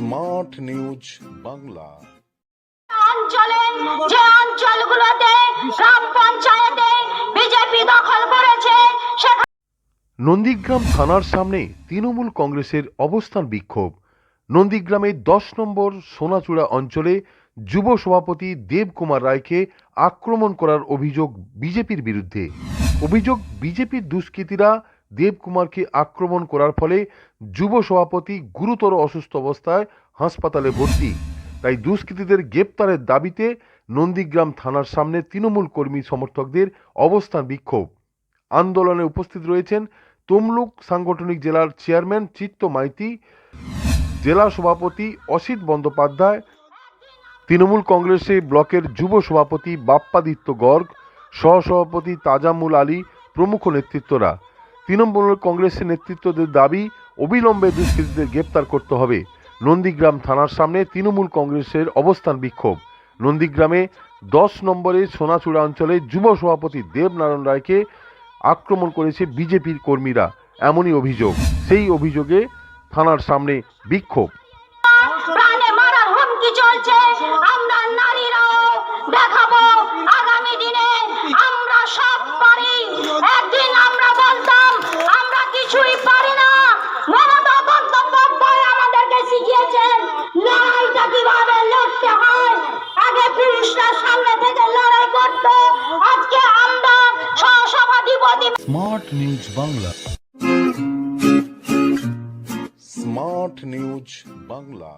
Smart news Bangla অঞ্চলে যে অঞ্চলগুলোতে গ্রাম পঞ্চায়েতে বিজেপি দখল করেছে নন্দীগ্রাম থানার সামনে তৃণমূল কংগ্রেসের অবস্থান বিক্ষোভ। নন্দীগ্রামের দশ নম্বর সোনাচূড়া অঞ্চলে যুব সভাপতি দেবকুমার রায়কে আক্রমণ করার অভিযোগ বিজেপির বিরুদ্ধে। অভিযোগ বিজেপির দুষ্কৃতীরা দেবকুমারকে আক্রমণ করার ফলে যুব সভাপতি গুরুতর অসুস্থ অবস্থায় হাসপাতালে ভর্তি। তাই দুষ্কৃতীদের গ্রেপ্তারের দাবিতে নন্দীগ্রাম থানার সামনে তৃণমূল কর্মী সমর্থকদের অবস্থান বিক্ষোভ। আন্দোলনে উপস্থিত রয়েছেন তমলুক সাংগঠনিক জেলার চেয়ারম্যান চিত্ত মাইতি, জেলা সভাপতি অসিত বন্দ্যোপাধ্যায়, তৃণমূল কংগ্রেসে ব্লকের যুব সভাপতি বাপ্পাদিত্য গর্গ, সহসভাপতি তাজামুল আলী প্রমুখ নেতৃত্বরা। তৃণমূল কংগ্রেসের নেতৃত্বদের দাবি, অবিলম্বে দুষ্কৃতীদের গ্রেপ্তার করতে হবে। নন্দীগ্রাম থানার সামনে তৃণমূল কংগ্রেসের অবস্থান বিক্ষোভ। নন্দীগ্রামে দশ নম্বরে সোনাচূড়া অঞ্চলে যুব সভাপতি দেবনারায়ণ রায়কে আক্রমণ করেছে বিজেপির কর্মীরা। এমনই অভিযোগ। সেই অভিযোগে থানার সামনে বিক্ষোভ। কিছুই পারি না। মমতা বন্দ্যোপাধ্যায় আমাদেরকে শিখিয়েছেন, লড়াইটা কীভাবে লড়তে হয়? আগে পুরুষরা সামনে থেকে লড়াই করত, আজকে আমরা সহসভাধিপতি smart news Bangla. Smart news Bangla.